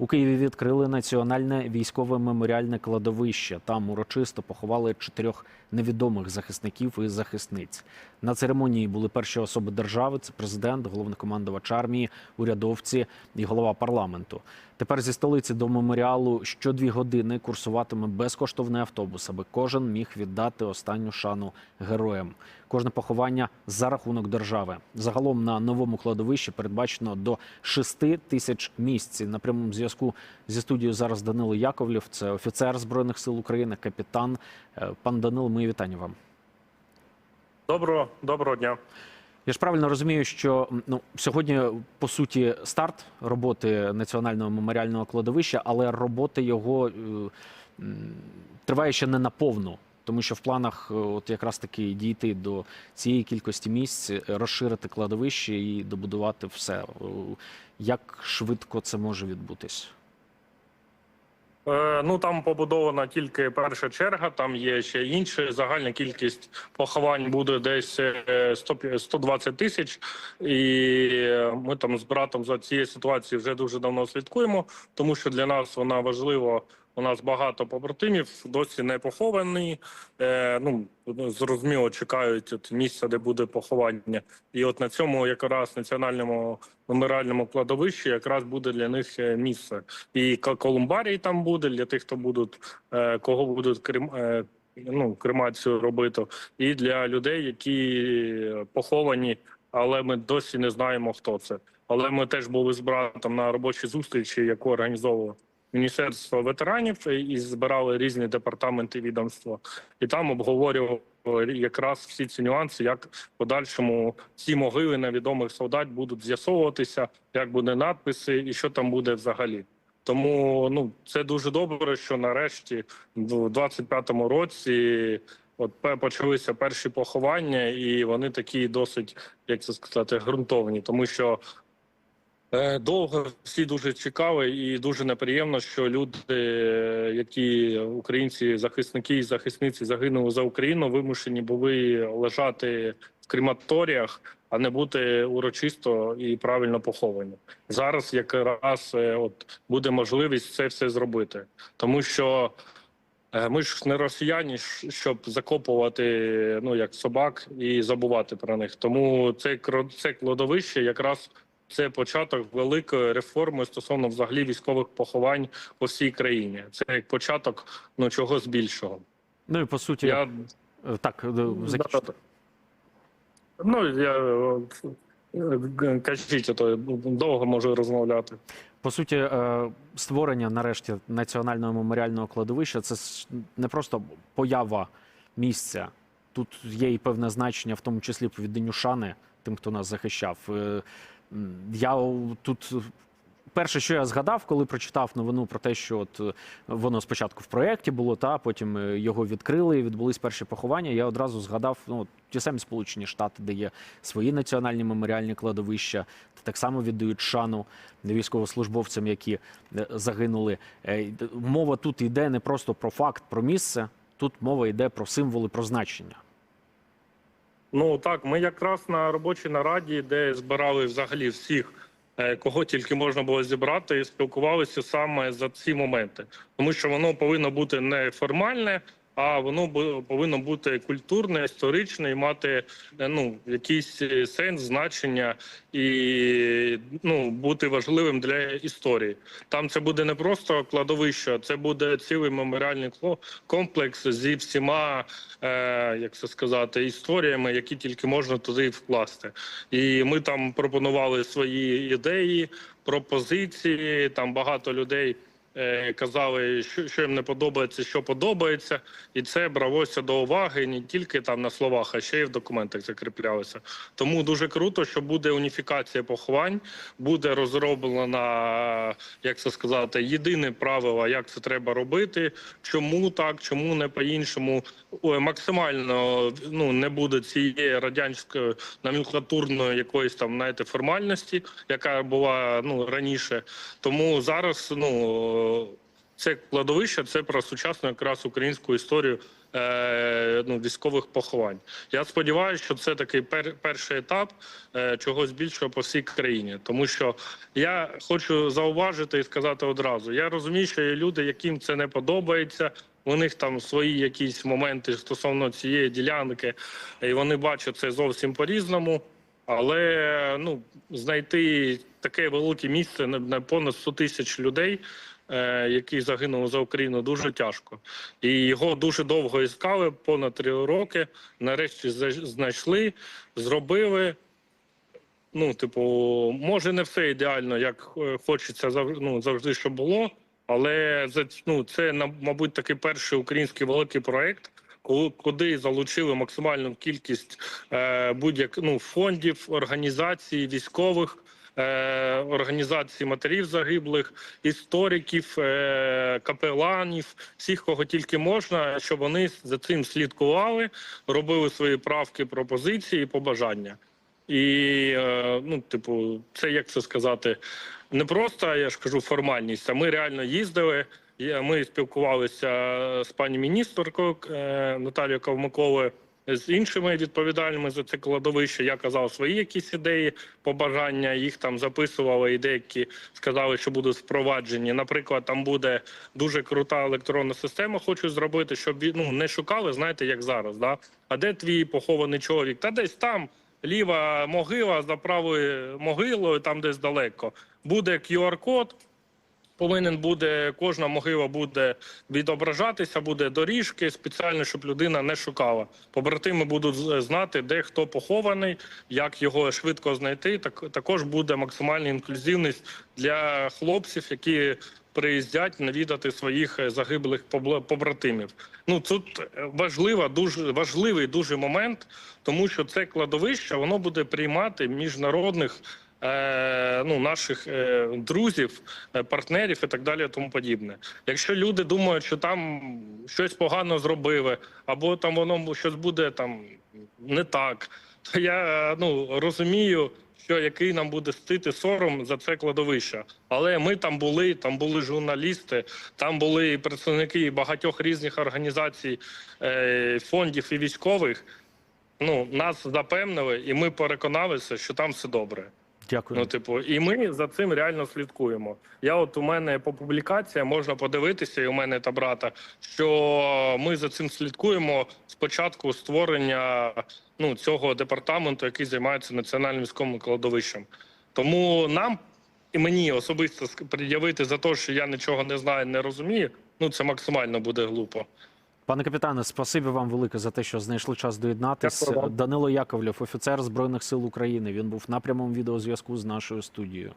У Києві відкрили національне військове меморіальне кладовище. Там урочисто поховали чотирьох невідомих захисників і захисниць. На церемонії були перші особи держави: це президент, головнокомандувач армії, урядовці і голова парламенту. Тепер зі столиці до меморіалу щодві години курсуватиме безкоштовний автобус, аби кожен міг віддати останню шану героям. Кожне поховання за рахунок держави. Загалом на новому кладовищі передбачено до 6 тисяч місць. На прямому зв'язку зі студією зараз Данило Яковлів, це офіцер збройних сил України, капітан. Е, Пан Данило, мої вітання вам. Доброго доброго дня. Я ж правильно розумію, що ну сьогодні по суті старт роботи національного меморіального кладовища, але робота його е, триває ще не наповну. Тому що в планах е, от якраз таки дійти до цієї кількості місць, е, розширити кладовище і добудувати все. Як швидко це може відбутись? Е, ну там побудована тільки перша черга. Там є ще інші. Загальна кількість поховань буде десь е, 100 120 тисяч. І ми там з братом за цією ситуацією вже дуже давно слідкуємо, тому що для нас вона важлива. У нас багато побратимів досі не поховані. Е, ну зрозуміло, чекають от місця, де буде поховання. І от на цьому якраз національному меморіальному кладовищі якраз буде для них е, місце. І колумбарій там буде для тих, хто будуть е, кого будуть крем, е, ну, кремацію робити, і для людей, які поховані, але ми досі не знаємо, хто це. Але ми теж були з братом на робочій зустрічі, яку організовувало Міністерство ветеранів і збирали різні департаменти відомства, і там обговорювали якраз всі ці нюанси, як в подальшому ці могили невідомих солдат будуть з'ясовуватися, як буде надписи і що там буде взагалі. Тому ну це дуже добре, що нарешті в 25-му році от почалися перші поховання, і вони такі досить, як це сказати, ґрунтовні, тому що Е, Довго всі дуже чекали, і дуже неприємно, що люди, е, які українці, захисники і захисниці загинули за Україну, вимушені були лежати в крематоріях, а не бути урочисто і правильно поховані. Зараз якраз е, от буде можливість це все зробити, тому що. е, Ми ж не росіяни, щоб закопувати ну як собак і забувати про них. Тому це це кладовище якраз це початок великої реформи стосовно взагалі військових поховань по всій країні. Це як початок ну чогось більшого. Ну і по суті, Я е, так е, закінчуйте. ну я е, кажіть, то довго можу розмовляти. По суті, створення нарешті національного меморіального кладовища це не просто поява місця. Тут є і певне значення, в тому числі по відданню шани тим, хто нас захищав. Е, Я тут перше, що я згадав, коли прочитав новину про те, що от е, воно спочатку в проєкті було, та потім е, його відкрили, і відбулись перші поховання. Я одразу згадав ну, ті самі Сполучені Штати, де є свої національні меморіальні кладовища, так само віддають шану військовослужбовцям, які е, загинули. Е, Мова тут йде не просто про факт, про місце. Тут мова йде про символи, про значення. Ну так, ми якраз на робочій нараді, де збирали взагалі всіх, е, кого тільки можна було зібрати, і спілкувалися саме за ці моменти, тому що воно повинно бути не формальне, а воно повинно бути культурне, історичне і мати е, ну якийсь е, сенс, значення і ну бути важливим для історії. Там це буде не просто кладовище, це буде цілий меморіальний комплекс зі всіма, е, як це сказати, історіями, які тільки можна туди вкласти. І ми там пропонували свої ідеї, пропозиції. Там багато людей. Е, Казали, що, що їм не подобається, що подобається, і це бралося до уваги не тільки там на словах, а ще й в документах закріплялося. Тому дуже круто, що буде уніфікація поховань, буде розроблена, як це сказати, єдине правило, як це треба робити, чому так, чому не по-іншому. Максимально ну не буде цієї радянської номенклатурної якоїсь там знаєте, формальності, яка була ну раніше. Тому зараз ну це кладовище, це про сучасну якраз українську історію е, ну, військових поховань. Я сподіваюся, що це такий пер, перший етап е, чогось більшого по всій країні. Тому що я хочу зауважити і сказати одразу: я розумію, що є люди, яким це не подобається. У них там свої якісь моменти стосовно цієї ділянки, і вони бачать це зовсім по-різному. Але ну знайти таке велике місце на понад 100 тисяч людей, е, які загинули за Україну, дуже тяжко. І його дуже довго іскали, понад три роки. Нарешті знайшли, зробили. Ну, типу, може, не все ідеально, як е, хочеться ну, завжди, щоб було. Але ну, це мабуть такий перший український великий проект, куди залучили максимальну кількість е, будь-як ну, фондів, організацій, військових. Е, Організацій матерів загиблих, істориків, е, капеланів, всіх, кого тільки можна, щоб вони за цим слідкували, робили свої правки, пропозиції, побажання. І е, ну, типу, це як це сказати, не просто я ж кажу формальність. А ми реально їздили. Ми спілкувалися з пані міністеркою е, Наталією Ковмаковою, з іншими відповідальними за це кладовище. Я казав свої якісь ідеї, побажання. Їх там записували, і деякі сказали, що будуть впроваджені. Наприклад, там буде дуже крута електронна система. Хочу зробити, щоб ну, не шукали, знаєте, як зараз. Да? А де твій похований чоловік? Та десь там ліва могила за правою могилою, там десь далеко. Буде QR-код. Повинен буде кожна могила буде відображатися, буде доріжки спеціально, щоб людина не шукала. Побратими будуть знати, де хто похований, як його швидко знайти. Так також буде максимальна інклюзивність для хлопців, які приїздять навідати своїх е, загиблих побратимів. Ну тут е, важлива, дуже важливий дуже момент, тому що це кладовище воно буде приймати міжнародних ну, наших е, друзів, е, партнерів і так далі, тому подібне. Якщо люди думають, що там щось погано зробили, або там воно щось буде там не так, то я е, ну розумію. Що який нам буде стити сором за це кладовище, але ми там були, там були журналісти, там були представники багатьох різних організацій, е, фондів і військових. Ну нас запевнили, і ми переконалися, що там все добре. Дякую. Ну, типу, і ми за цим реально слідкуємо. Я от у мене по публікаціям можна подивитися, і у мене та брата, що ми за цим слідкуємо з початку створення ну цього департаменту, який займається національним військовим кладовищем. Тому нам і мені особисто пред'явити за те, що я нічого не знаю, не розумію. Ну це максимально буде глупо. Пане капітане, спасибі вам велике за те, що знайшли час доєднатися. Данило Яковлєв, офіцер Збройних сил України. Він був на прямому відеозв'язку з нашою студією.